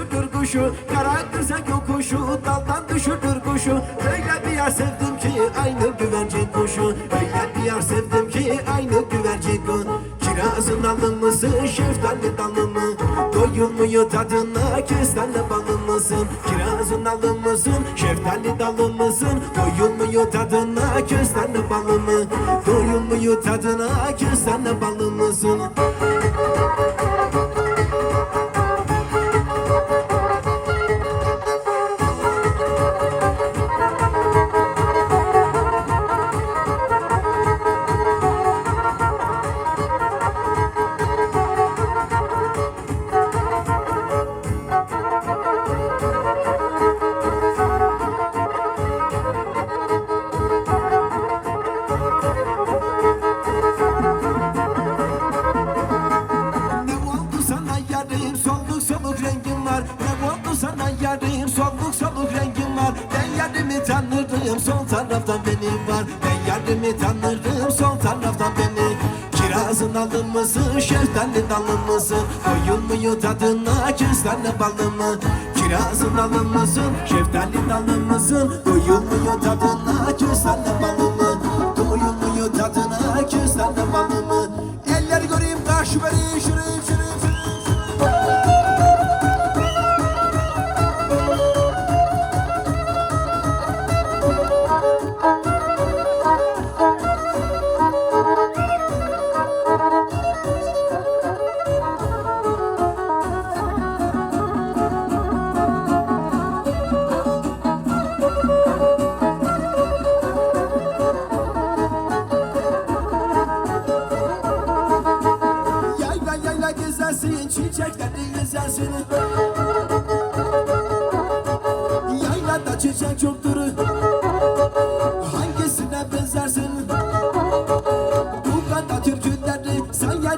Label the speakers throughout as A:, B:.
A: yokuşu Kara güzel yokuşu Daldan düşürür kuşu. Öyle bir yer sevdim ki Aynı güvercin kuşu. Öyle bir yer sevdim ki Aynı güvercin kuşu. Kirazın alın mısın Şeftali dalın mı Doyulmuyor tadına Kestane balın mısın Kirazın alın mısın Şeftali dalın mısın Doyulmuyor tadına Kestane balın mı Doyulmuyor tadına Kestane balın mısın var. Ben yarımı tanırım sol taraftan beni. Kirazın alın mısın şeftali dalın mısın Doyulmuyor tadına kestane balı mı Kirazın alın mısın şeftali dalın mısın Doyulmuyor tadına kestane balı mı Doyulmuyor tadına kestane balı mı Eller göreyim karşı beni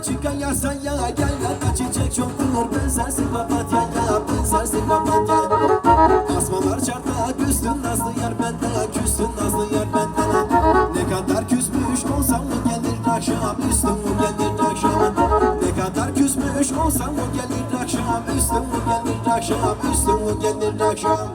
A: Çıkan ya saya Yaylada çiçek çoktur Benzersin papatyaya Benzersin papatya. Asmalar çarpta Küstün nazlı yar benden Küstün nazlı yar benden Ne kadar küsmüş olsam mı gelir akşam Üstüm mü gelir akşam Ne kadar küsmüş olsam mı gelir akşam Üstüm mü gelir akşam Üstüm mü gelir akşam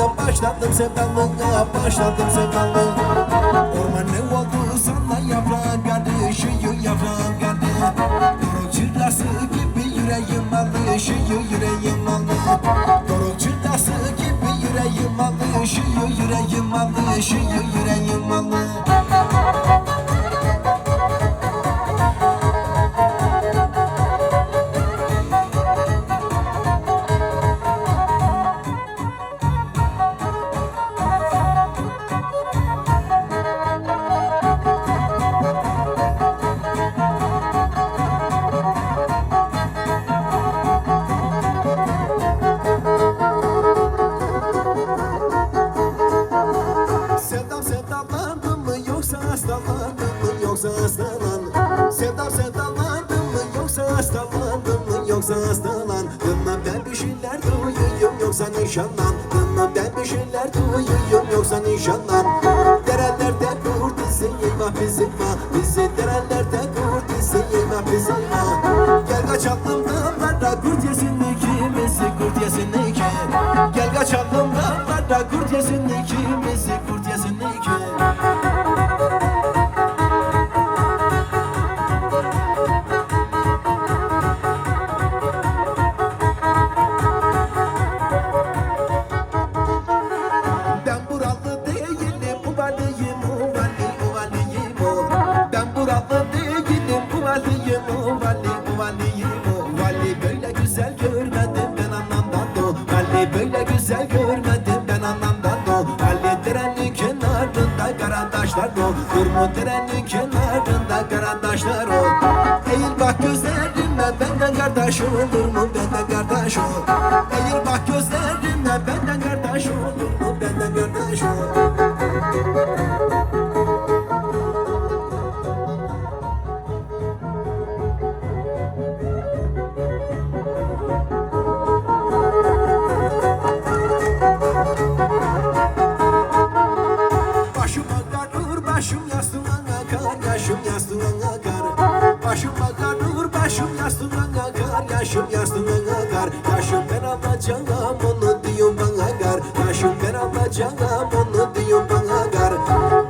A: olmadı başladım sevdalığına Başladım sevdalığına Orman ne oldu sana yaprağın kardeşiyor yaprağın kardeş Doruk çırlası gibi yüreğim alışıyor yüreğim alışıyor Doruk çırlası gibi yüreğim alışıyor yüreğim alışıyor yüreğim alışıyor hastalandım mı Ben bir şeyler duyuyorum yoksa nişanlandım mı Ben bir şeyler duyuyorum yoksa nişanlan. Derelerde kurtisi eyvah bizim ha. Bizi derelerde kurtisi eyvah bizim ha. Gel kaçalım dağlara kurt yesin ikimizi kurt yesin iki Gel kaçalım dağlara kurt yesin ikimizi kurt yesin görmedim ben anamdan do Ali trenin kenarında karandaşlar do Durmu trenin kenarında karandaşlar o. Eğil bak gözlerime benden kardeş olur mu? Benden kardeş ol. Eğil bak gözlerime benden kardeş olur mu? Benden kardeş ol ben alacağım onu diyor bana kar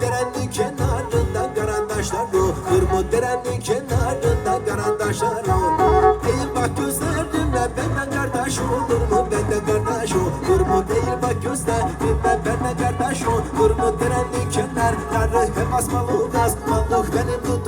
A: Derenin kenarında karandaşlar o Kırmı derenin kenarında karandaşlar o Değil bak gözlerime benden kardeş olur mu? Benden kardeş o Kırmı değil bak gözlerime benden kardeş o Kırmı derenin kenarları? Hep asmalı gaz Balık benim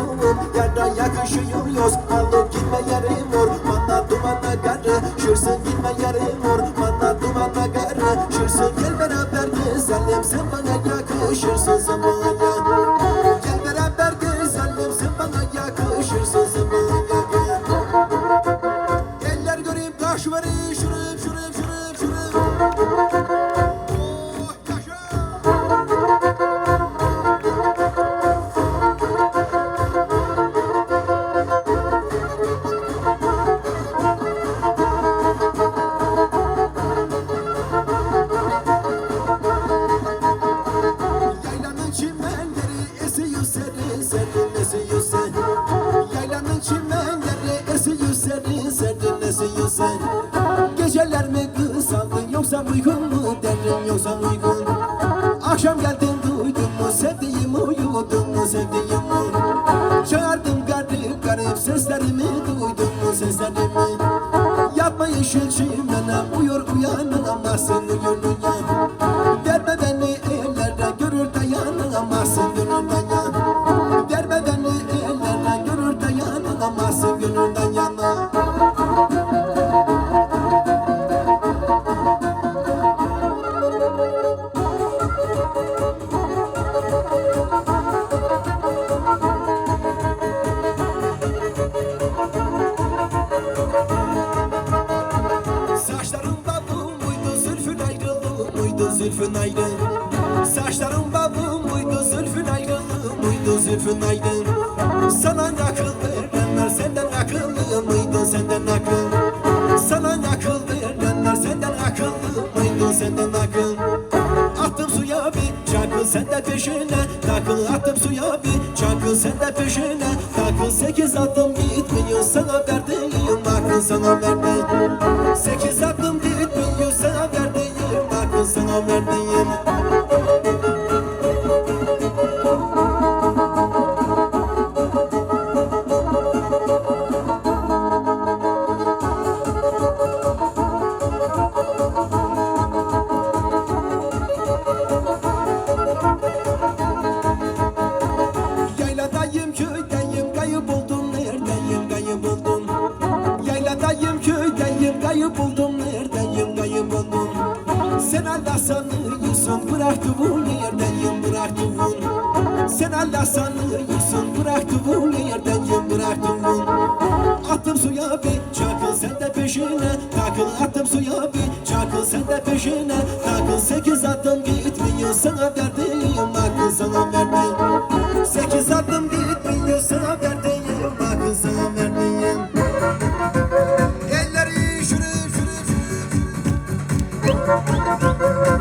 A: yoksa uygun mu? Derim yoksa uygun. Akşam geldin duydun mu? Sevdiğim uyudun mu? Sevdiğim Çağırdım garip garip seslerimi. Duydun mu seslerimi? Yapma yeşil çimene uyur uyanamazsın uyur uyan Verme beni ellerde görür dayanamazsın gönül dayan zülfün ayrı Saçların babu muydu zülfün ayrılığı muydu zülfün ayrı Sana akıl verenler senden akıllı mıydı senden akıl. Sana akıl verenler senden akıllı mıydı senden akıl. Attım suya bir çakıl sen de peşine Takıl. Attım suya bir çakıl sen de peşine Takıl. Sekiz adım gitmiyor sana verdiğim akıl sana verdiğim akıl Allah sanıyorsun bıraktığın yerdeyim bıraktığın Sen Allah sanıyorsun bıraktığın yerdeyim bıraktığın Attım suya bir çakıl sen de peşine Takıl. Attım suya bir çakıl sen de peşine Takıl. Sekiz adım gitmiyor sana verdiğim akıl sana verdiğim. Sekiz adım gitmiyor Thank you.